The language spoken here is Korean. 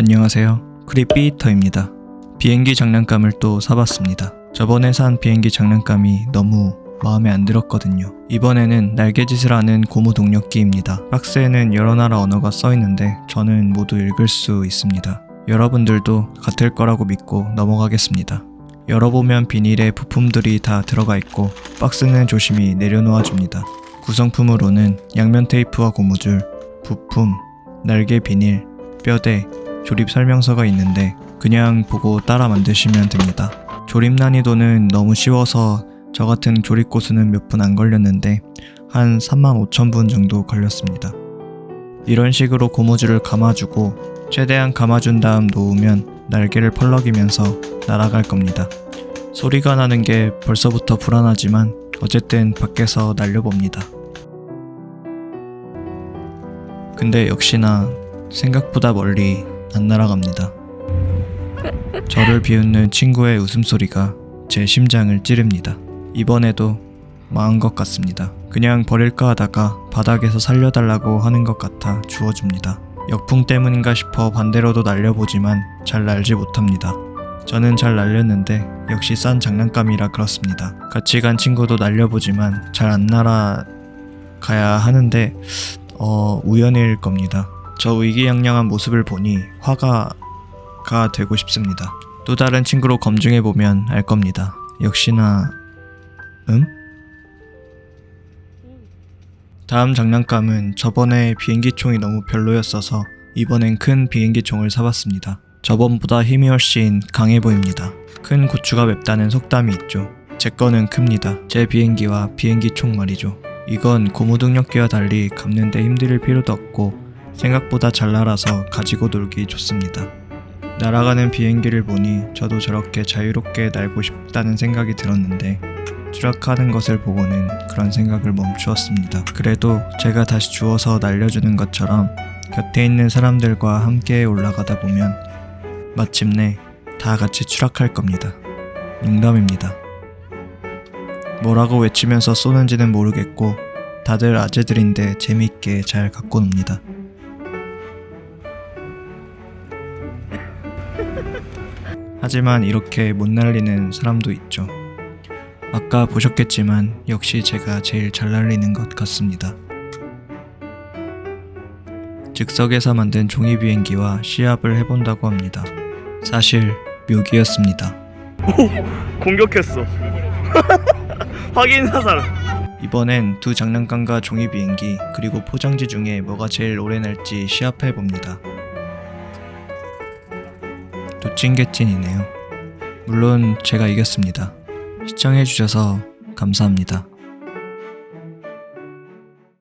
안녕하세요. 크리피터입니다. 비행기 장난감을 또 사봤습니다. 저번에 산 비행기 장난감이 너무 마음에 안 들었거든요. 이번에는 날개짓을 하는 고무 동력기입니다. 박스에는 여러 나라 언어가 써 있는데 저는 모두 읽을 수 있습니다. 여러분들도 같을 거라고 믿고 넘어가겠습니다. 열어보면 비닐에 부품들이 다 들어가 있고 박스는 조심히 내려놓아 줍니다. 구성품으로는 양면 테이프와 고무줄, 부품, 날개 비닐, 뼈대, 조립 설명서가 있는데 그냥 보고 따라 만드시면 됩니다. 조립 난이도는 너무 쉬워서 저 같은 조립 고수는 몇 분 안 걸렸는데 한 35,000분 정도 걸렸습니다. 이런 식으로 고무줄을 감아주고 최대한 감아준 다음 놓으면 날개를 펄럭이면서 날아갈 겁니다. 소리가 나는 게 벌써부터 불안하지만 어쨌든 밖에서 날려봅니다. 근데 역시나 생각보다 멀리 안 날아갑니다. 저를 비웃는 친구의 웃음소리가 제 심장을 찌릅니다. 이번에도 망한 것 같습니다. 그냥 버릴까 하다가 바닥에서 살려달라고 하는 것 같아 주워줍니다. 역풍 때문인가 싶어 반대로도 날려보지만 잘 날지 못합니다. 저는 잘 날렸는데 역시 싼 장난감이라 그렇습니다. 같이 간 친구도 날려보지만 잘 안 날아가야 하는데 어, 우연일 겁니다. 저 의기양양한 모습을 보니 화가 가 되고 싶습니다. 또 다른 친구로 검증해 보면 알 겁니다. 역시나 음? 다음 장난감은 저번에 비행기 총이 너무 별로였어서 이번엔 큰 비행기 총을 사봤습니다. 저번보다 힘이 훨씬 강해 보입니다. 큰 고추가 맵다는 속담이 있죠. 제 거는 큽니다. 제 비행기와 비행기 총 말이죠. 이건 고무동력기와 달리 감는데 힘들 필요도 없고 생각보다 잘 날아서 가지고 놀기 좋습니다. 날아가는 비행기를 보니 저도 저렇게 자유롭게 날고 싶다는 생각이 들었는데 추락하는 것을 보고는 그런 생각을 멈추었습니다. 그래도 제가 다시 주워서 날려주는 것처럼 곁에 있는 사람들과 함께 올라가다 보면 마침내 다 같이 추락할 겁니다. 농담입니다. 뭐라고 외치면서 쏘는지는 모르겠고 다들 아재들인데 재밌게 잘 갖고 놉니다. 하지만 이렇게 못 날리는 사람도 있죠. 아까 보셨겠지만 역시 제가 제일 잘 날리는 것 같습니다. 즉석에서 만든 종이 비행기와 시합을 해본다고 합니다. 사실 묘기였습니다. 공격했어. 확인 사살. 이번엔 두 장난감과 종이 비행기 그리고 포장지 중에 뭐가 제일 오래 날지 시합해 봅니다. 도찐개찐이네요. 물론 제가 이겼습니다. 시청해주셔서 감사합니다.